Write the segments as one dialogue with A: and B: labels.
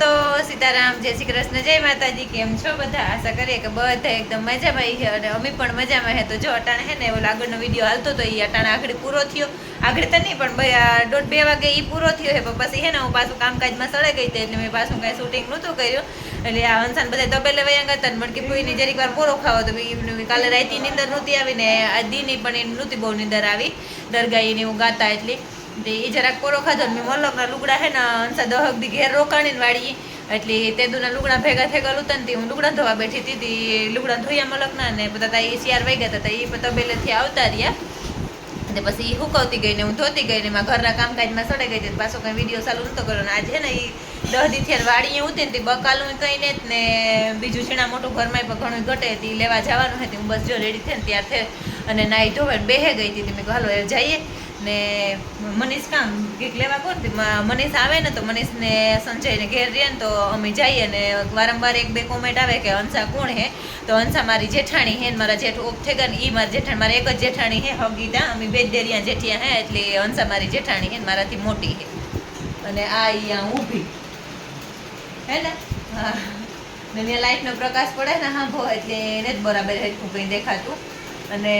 A: દોસ્તો સીતારામ, જય શ્રી કૃષ્ણ, જય માતાજી, કેમ છો બધા? આશા કરીએ કે બધા એકદમ મજામાં છે અને અમે પણ મજામાં હે તો જો અટાણે હે ને એવો આગળનો વીડિયો હાલતો તો એ અટાણે આગળ પૂરો થયો. આગળ તો નહીં, પણ દોઢ બે વાગે એ પૂરો થયો પણ પછી હે ને હું પાછું કામકાજમાં સળે ગઈ હતી એટલે મેં પાછું કાંઈ શૂટિંગ નહોતું કર્યું. એટલે આ હંસાન બધા તબેલે વયા ગયા હતા મણકી પૂરીની જરીક વાર પોરો ખાવો તો કાલે રાતની નીંદર નહોતી આવી ને આ દીની પણ એની નહોતી બહુ નીંદર આવી. દરગાહીને હું ગાતા એટલી. તે એ જરાક પોરો ખાધો ને મેં મલકના લુગડા હે ને, અંસા દહક દી ઘેર રોકાણીને વાળી એટલે તે દુના લુગડા ભેગા થઈ ગયેલું હતા ને હું લુગડા ધોવા બેઠી હતી લુગડા ધોયા મલકના ને બધા તા એ શિયાર ગયા હતા એ તબેલેથી આવતા રહ્યા. અને પછી એ હુકવતી ગઈ ને હું ધોતી ગઈ ને મારા ઘરના કામકાજમાં સડે ગઈ પાછો કંઈ વીડિયો ચાલુ નતો કર્યો. ને આજે ને એ દહ દી થયા વાડીએ ઉતી ને બકાલું કંઈ ને ને બીજું છીણા મોટું ઘરમાં પણ ઘણું ઘટે હતી. લેવા જવાનું હતી હું બસ જો રેડી થઈ ને ત્યાર થઈ અને નાઈ ધોવાઈને બેહે ગઈ હતી. મેં હાલો એ જઈએ. ને મનીષ કામ કંઈક લેવા કોણ મનીષ આવે ને તો મનીષને સંજયને ઘેર રહે ને તો અમે જઈએ ને વારંવાર એક બે કોમેન્ટ આવે કે હંસા કોણ હે? તો હંસા મારી જેઠાણી હે ને મારા જેઠ ઓફ થઈ ગયા ને એ મારી જેઠાણી, મારી એક જ જેઠાણી હે, હગીતા. અમે બે દેરિયા જેઠિયા હે, એટલે હંસા મારી જેઠાણી હે ને મારાથી મોટી હે. અને આ અહીંયા ઊભી. હે ને? હા. ને ત્યાં પ્રકાશ પડે ને હા ભો, એટલે એને જ બરાબર હેઠું કંઈ દેખાતું. અને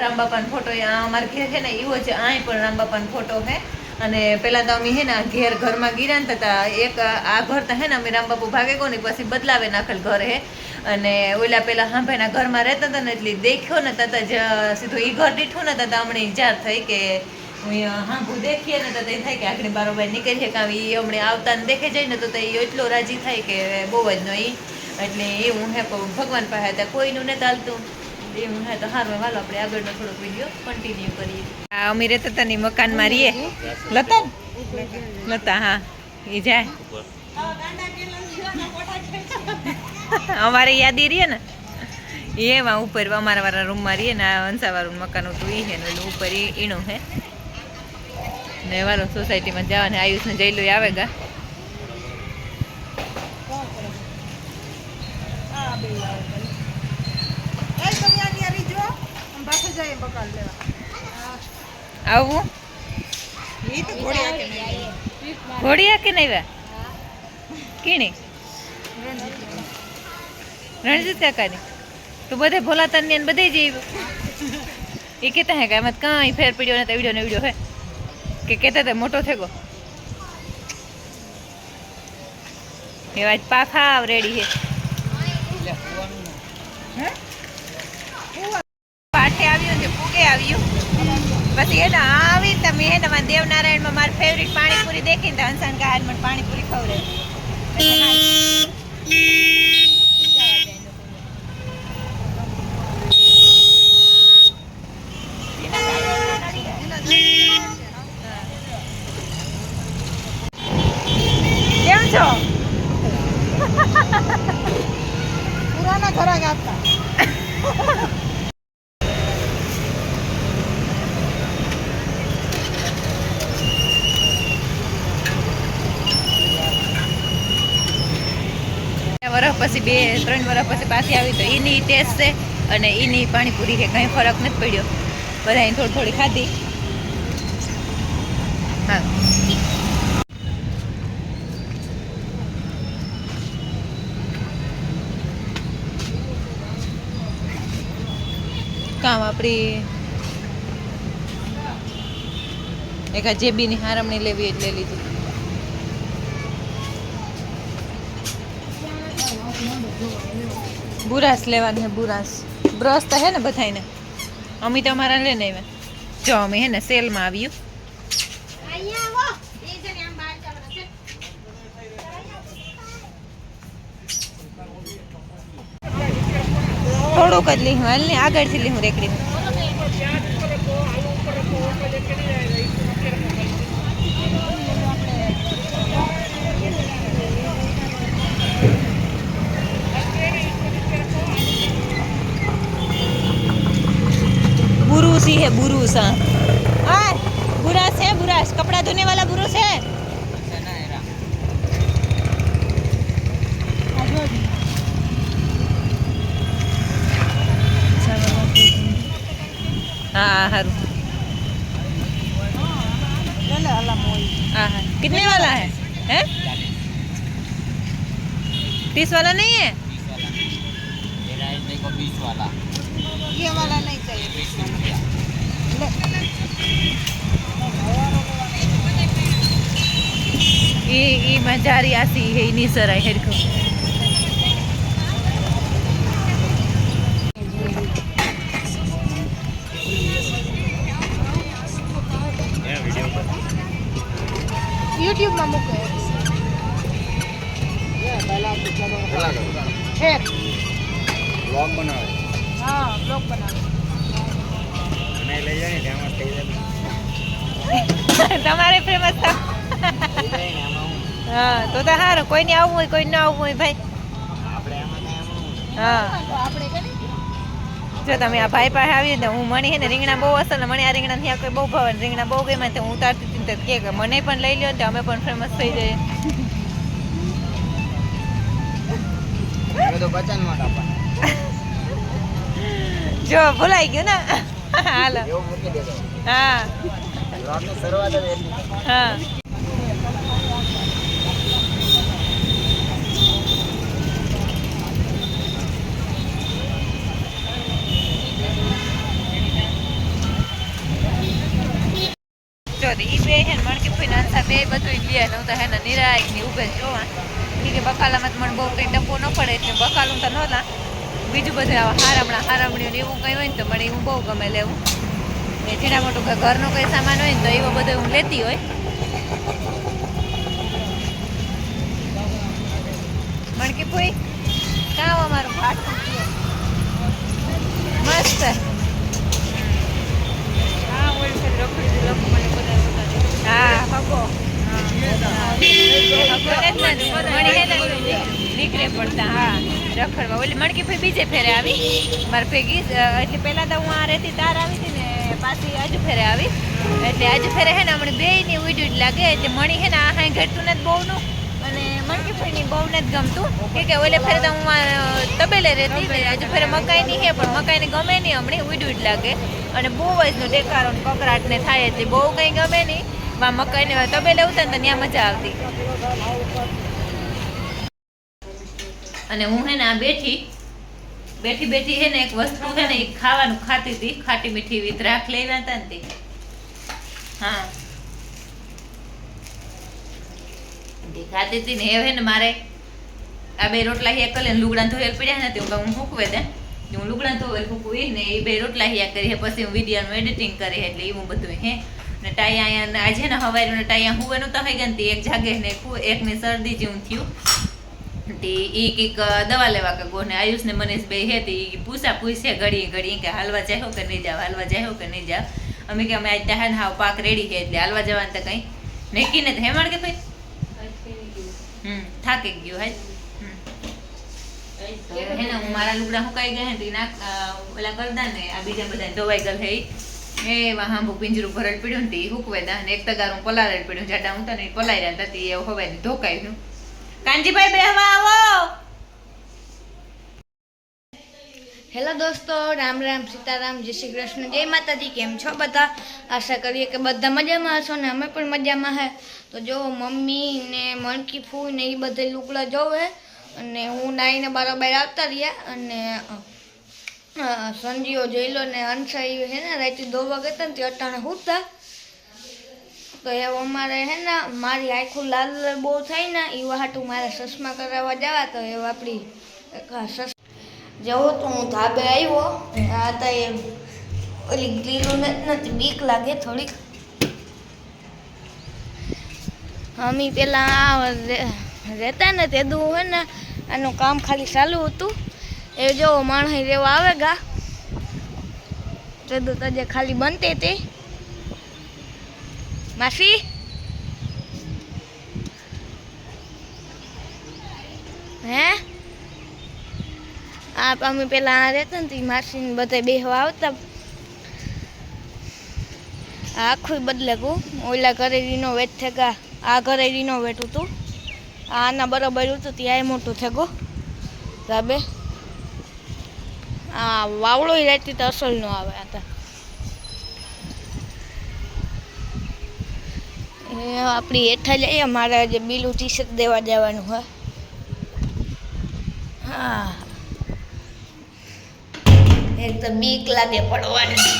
A: રામબાપાનો ફોટો આ અમારા ઘેર છે ને એવો છે અહીં પણ રામબાપાનો ફોટો છે. અને પેલા તો અમે હે ને ઘેર ઘરમાં ગીરા ને થતા, એક આ ઘર તો હે ને અમે રામબાપુ ભાગે ગયો ને પછી બદલાવે નાખેલ ઘર હે. અને ઓલા પેલા હાંભાઈના ઘરમાં રહેતા હતા ને, એટલે દેખ્યો ને તતા જ સીધું એ ઘર દીઠું ને તતા હમણાં ઇજાર થઈ કે હાંભું દેખીએ ને તો તે થાય કે આખડી બારોબાર નીકળીએ, કાં એ હમણાં આવતા ને દેખે જાય ને તો એ એટલો રાજી થાય કે બહુ જ નો એ એટલે એવું હે પણ ભગવાન પાસે ત્યાં કોઈનું નથી હાલતું. હે, તો સારું હાલો, આપણે મકાનમાં લતા? લતા, હા. એ જાય. અમારે યાદી રહીએ ને? એ એમાં ઉપર અમારા વાળા રૂમમાં રહીએ ને, આ અંસાવાળું મકાન હતું એ છે ને ઉપર એ ઈણું હે ને વાળું સોસાયટીમાં જવાને આયુષને જઈલો આવે ગા. કાકાની. તો બધે ભોલાતન ને બધે એ કહેતા હે કે એમાં કાંઈ ફેર પડ્યો ને વીડિયો ને વીડિયો હે. કે કહેતા તે મોટો થઈ ગયો. એવા જ પાખા રેડી હે. આવ્યું આવ્યું? પછી એને આવી તમે એને મારા દેવનારાયણમાં મારી ફેવરિટ પાણીપુરી દેખીને તો હંસાન કે મને પાણીપુરી ખવડે. કેમ છો?
B: પુરાના ઘરાક આપતા
A: પછી બે, ત્રણ વર્ષ પછી પાછી આવી તો એની ટેસ્ટ છે અને એની પાણીપુરી છે. કંઈ ફરક નથી પડ્યો. બધાએ થોડી થોડી ખાધી. હા. કામ આપણી એક આ જેબીની હારમણી લેવી એટલે લીધી. બુરાસ લેવાની હે બુરાસ બ્રશ તો હે ને બધાને અમી તમારા લઈને આવ્યા. જો અમે હે ને સેલમાં આવ્યું થોડુંક જ લીધું, હાલ ને આગળથી લીધું રેકડી ये बुरुस हाँ और बुरास है बुरास कपड़ा धोने वाला बुरुस है हाँ हरू कितने वाला है हैं तीस वाला नहीं है
C: वाला ये वाला
B: नहीं
A: એ મજારી આસી હે ની સરાય હેરખું YouTube
B: માં મૂકે હે
C: બ્લોગ બનાવે
B: હા બ્લોગ બનાવે
C: મને લઈ જાય ને ત્યાં મસ્ત થઈ જાય
A: તમારે ફેમસ
C: થાવ હું
A: તો તો સારું કોઈને આવવું હોય કોઈ ના આવવું હોય ભાઈ.
C: હું.
B: તો
A: જો તમે આ ભાઈ પાસે આવી ને હું મણી હે ને રીંગણા બહુ અસલ ને મને આ રીંગણા ત્યાં કોઈ બહુ ભાવે રીંગણા બહુ ગમે તો હું ઉતારતી હતી તો કે મને પણ લઈ લ્યો ને તો અમે પણ ફેમસ થઈ જઈએ.
C: તો
A: જો ભૂલાઈ ગયું ને? હાલો. હા. હા. જો ઈ બે હે ને મણકી ફઈ નાનસા બે બધું લે. હું તો હે ને નિરાયની ઉભે જોવા. કે બકાલામાં મને બહુ કંઈ ડબ્બો ન પડે એટલે બકાલું તો નહોતા બીજું બધું આવા હારામણા હારામણીઓ ને એવું કંઈ હોય ને તો મને એવું બહુ ગમે લેવું ને ઝીણા મોટું ઘરનો કંઈ સામાન હોય ને તો એવો બધો હું લેતી હોય. મણકી ફઈ કામ અમારું મસ્ત. હા ફેર રખડી લોકો મને હા. હગો નીકળે. પડતા, હા. રખડવા. ઓલી મણકી ફઈ બીજે ફેરે આવી. મારે ભેગી એટલે પહેલાં તો હું આ રહેતી તાર આવી હતી ને, પાછી આજુ ફેરે આવી. એટલે આજુ ફેરે હે ને, હમણાં બે ની ઉડ્યું જ લાગે. એટલે મણી હે ને, આ હાઈ ઘટતું નથી બહુ નું અને મણકી ફઈ ની બહુ નથી ગમતું. કે કે ઓલે ફેરે તો હું તબેલે રહેતી આજુ ફેરે મકાઈ ની હે, પણ મકાઈ ની ગમે નહીં, હમણાં ઉડ્યું જ લાગે. અને બહુ જ નું ડેકારો કકરાટ ને થાય એટલે બહુ કઈ ગમે નહીં. વા મકાઈ ને તબેલે ઉતર ને ત્યાં મજા આવતી. અને હું હે ને આ બેઠી બેઠી બેઠી હે ને એક વસ્તુ હે ને ખાવાનું ખાતી હતી, ખાટી મીઠી વિત રાખ લેવા હતા ને હા. ખાતી હતી ને એ ને મારે આ બે રોટલા હિયા કરી લુગડા ધોયેલ પડ્યા ને તે હું હું હૂકવે દે હું લુગડા ધોયેલ મૂકવી ને એ બે રોટલા હિયા કરી પછી હું વિડીયોનું એડિટિંગ કરી એટલે એવું બધું હે. ને અહીંયા આજે ને હવારે ને ટાઈ હુવે નું તો ગયા એક જાગે ને એક એકની શરદી જેવું થયું. તે કંઈક દવા લેવા કે ગોને આયુષ ને મનીષ બે હે તે પૂછા પૂછે ઘડી ઘડી કે હાલવા જાહો કે નહીં જાવ હાલવા જાહો કે નહીં જાવ. અમે કે અમે આજ ત્યાં હાવ પાક રેડી છે એટલે હાલવા જવાનું તો કંઈ નક્કી નથી. હેમાડ કે ભાઈ? થાકી ગયું હાય હે ને હું મારા લુગડા હુકાઈ ગયા હે તે અ, ઓલા કરદા ને આ બીજા બધા ધોવાઈ ગયેલ હે. એ હાંભું પિંજરું ભરડ પડ્યું ને ઈ હુકવે દા ને એક તગારું પલાળેલ પડ્યું. જાડા હું તને પલાઈ રહ્યા હતા એ હવે ધોકાઈ ગયું. કાનજીભાઈ બેહવા
D: હેલો દોસ્તો, રામ રામ, સીતારામ, જય શ્રી કૃષ્ણ, જય માતાજી, કેમ છો બધા? આશા કરીએ કે બધા મજામાં હશો ને અમે પણ મજામાં હે. તો જો મમ્મી ને મણકી ફૂ ને એ બધે લુગડા જોવે અને હું નાઈને બરાબર આવતા રહ્યા અને સંજીઓ જોઈ લો ને અંશાઈ હે ને, રાતે દો વાગે ને, તે અટાણે હુતા. તો એ અમારે હે ને, મારી આખું લાલ બહુ થાય ને એ વાટું મારે ચશ્મા કરાવવા જવા, તો એ આપણી સસ જવો તો હું ધાબે આવ્યો. આ તો એ ઓલી ગ્રીલું નથી, બીક લાગે થોડીક. અમે પેલા રહેતા ને તે દુ હે ને, આનું કામ ખાલી ચાલુ હતું. એ જો માણસ રેવા આવે ગા. તો તજે ખાલી બનતી હતી. માસી? હે? આ અમે પેલા આ રહેતા ને તે માસીને બધા બેહવા આવતા. આખું બદલે ગયું ઓલા ઘરે રિનોવેટ થયા આ ઘરે રિનોવેટ હતું. આના બરોબર હતું, ત્યાં મોટું થયું ધાબે આ વાવડો રહેતી તો અસલ નો આવે આ તો. આપણી હેઠા જઈએ મારે જે બીલું ટી શર્ટ દેવા જવાનું હોય. હા. એક તો બીક લાગે પડવાની.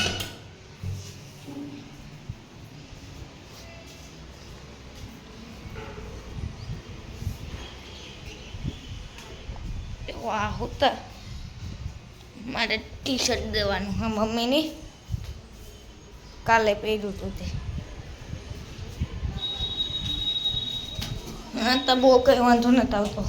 D: વાહ હોતા. મારે ટી શર્ટ દેવાનું હા, મમ્મીને. કાલે પહેર્યું હતું તે. હા, તો બહુ કંઈ વાંધો નથી આવતો.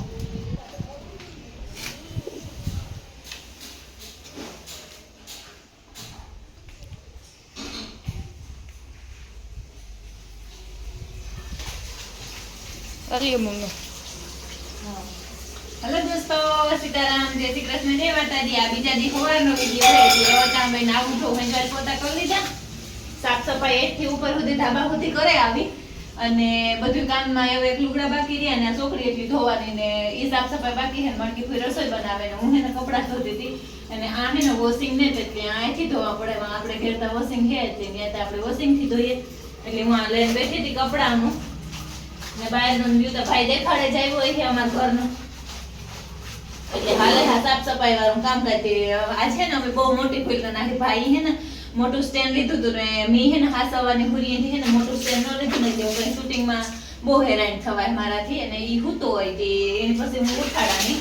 D: કરીએ મમ્મી.
A: હલો દોસ્તો સીતારામ, જય શ્રી કૃષ્ણ, જય માતાજી. આ બીજા દી સવારનો વીડિયો છે, એટલે વટાણ ના ઉઠો હંજવાલ પોતા કરી લીધા. સાફ સફાઈ એકથી ઉપર સુધી ધાબા સુધી કરે આવી. અને બધું કામમાં એવું એક લુગડા બાકી રહ્યા ને છોકરી એટલી ધોવાની ને એ સાફ સફાઈ બાકી છે ને મણકી કોઈ રસોઈ બનાવે ને હું એને કપડાં ધોતી હતી. અને આ ને વોશિંગ ને એટલે અહીંથી ધોવા પડે આપણે ઘેર તો વોશિંગ છે એટલે ત્યાં આપણે વોશિંગથી ધોઈએ. એટલે હું આ લઈને બેઠી હતી કપડાનું. ને બહારનું વ્યૂ તો ભાઈ દેખાડે જાય હોય છે અમારા ઘરનું. એટલે હાલે હા સાફ સફાઈ વાળું કામ કરતી આ છે ને અમે બહુ મોટી ખુલ્લો નાખી ભાઈ હે ને મોટું સ્ટેન્ડ લીધું હતું ને મી હે ને હાસવાની હુરીએથી હે ને મોટું સ્ટેન્ડ ન લીધું ને હું કઈ શૂટિંગમાં બહુ હેરાન થવાય મારાથી અને એ હૂતો હોય તે એની પછી હું ઉઠાડાની.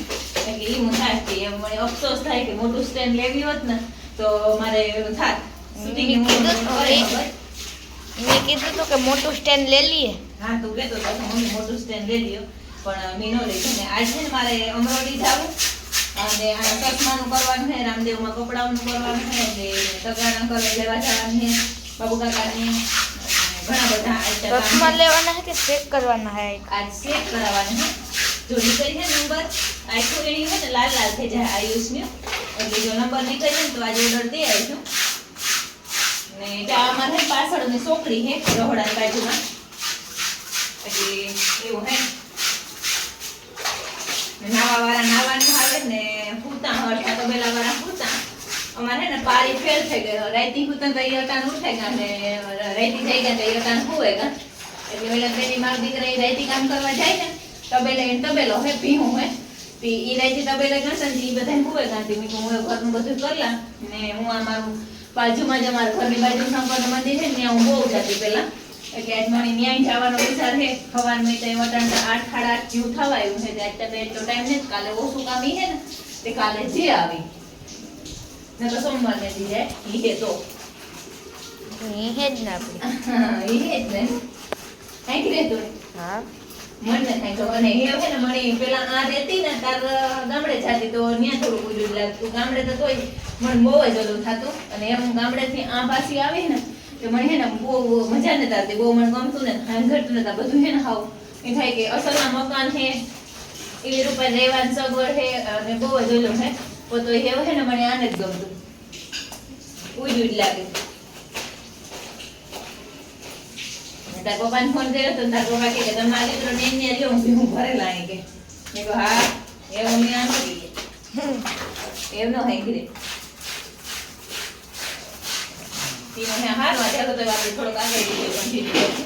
A: એટલે એ હું થાકતી એમ મને અફસોસ થાય કે મોટું સ્ટેન્ડ લેવી હોત ને તો મારે થાત. શૂટિંગ
D: કીધું તો. મેં કીધું હતું કે મોટું સ્ટેન્ડ લઈ લઈએ.
A: હા તું કહેતો હતો મમ્મી મોટું સ્ટેન્ડ લઈ લ્યો. પણ મેં છે લીધું ને. આજ છે મારે અમરોલી જવું. અને આ ચશ્માનું કરવાનું છે રામદેવમાં કપડાઓનું કરવાનું છે એટલે તગારા કરવા લેવા જવાનું છે બાબુ કાકાને ઘણા બધા
D: ચશ્મા લેવાના છે કે ચેક કરવાના છે?
A: આજ સેટ કરાવવાનું છે. જો નીકળી છે નંબર આખું એની છે ને લાલ લાલ થઈ જાય આયુષની એટલે જો નંબર નીકળી છે ને તો આજે ઓર્ડર દઈ આવીશું. ને અમારે છે પાછળની છોકરી છે રહોડાની બાજુમાં. એટલે એવું હે નાવા વાળા નાવાનું આવે ને પૂતા તો તબેલા વાળા પૂતા અમારે ને પારી ફેલ થઈ ગયો રાઈતી પૂતા તો ઈ ઉઠે ગયા ને રાઈતી થઈ ગયા તો ઈ અટાણ ગા. એટલે પેલા તેની માર દીકરા રાઈતી કામ કરવા જાય ને, તબેલે એને તબેલો હે, ભીહું હે. તી ઈ રાઈતી તબેલે ગણતા ને ઈ બધા ગયા તી મેં હું ઘરનું બધું કરલા ને હું આ મારું બાજુમાં જ અમારા ઘરની બાજુ સંપર્ક મંદિર છે ને હું બહુ જતી પેલા. એટલે આજ મને ન્યાય જવાનો વિચાર છે. ખવાર મેં તો તો આઠ સાડા આઠ જેવું થવા આવ્યું છે. આજ તો એટલો ટાઈમ ને કાલે ઓછું કામ ઈ હે ને તે કાલે જે આવી. ને તો સોમવાર ને દી જાય ઈ હે તો.
D: એ હે જ ને
A: ઈ હે જ ને. કાંઈક રહેતું
D: હા.
A: મને કાંઈ ખબર અને એ હવે ને મને પેલા આ રહેતી ને તાર ગામડે જાતી તો ન્યા થોડું ઉજું લાગતું ગામડે તો તોય મને બહુ જ ઓલું થતું. અને એમ ગામડેથી આ પાછી આવી ને તો મને હે ને બહુ મજા નતા આવતી બહુ મને ગમતું ને હાંગરતું નતા બધું હે ને હાવ એ થાય કે અસલના મકાન હે એવી રૂપે રહેવાની સગવડ હે અને બહુ જ ઓલું હે તો એવું હે ને મને આને જ ગમતું. ઉજ ઉજ લાગે તાર પપ્પાને ફોન કર્યો તો તાર પપ્પા કે કે તમારા દીકરો ને અહીંયા લ્યો હું હું ભરેલા અહીં કે. મેં કહ્યું હા. એવું મેં આમ કરી કે એમ ન હાઈ ગઈ તીનો હે હારવા ચાલો તો આપણે થોડોક આગળ continue કરીએ.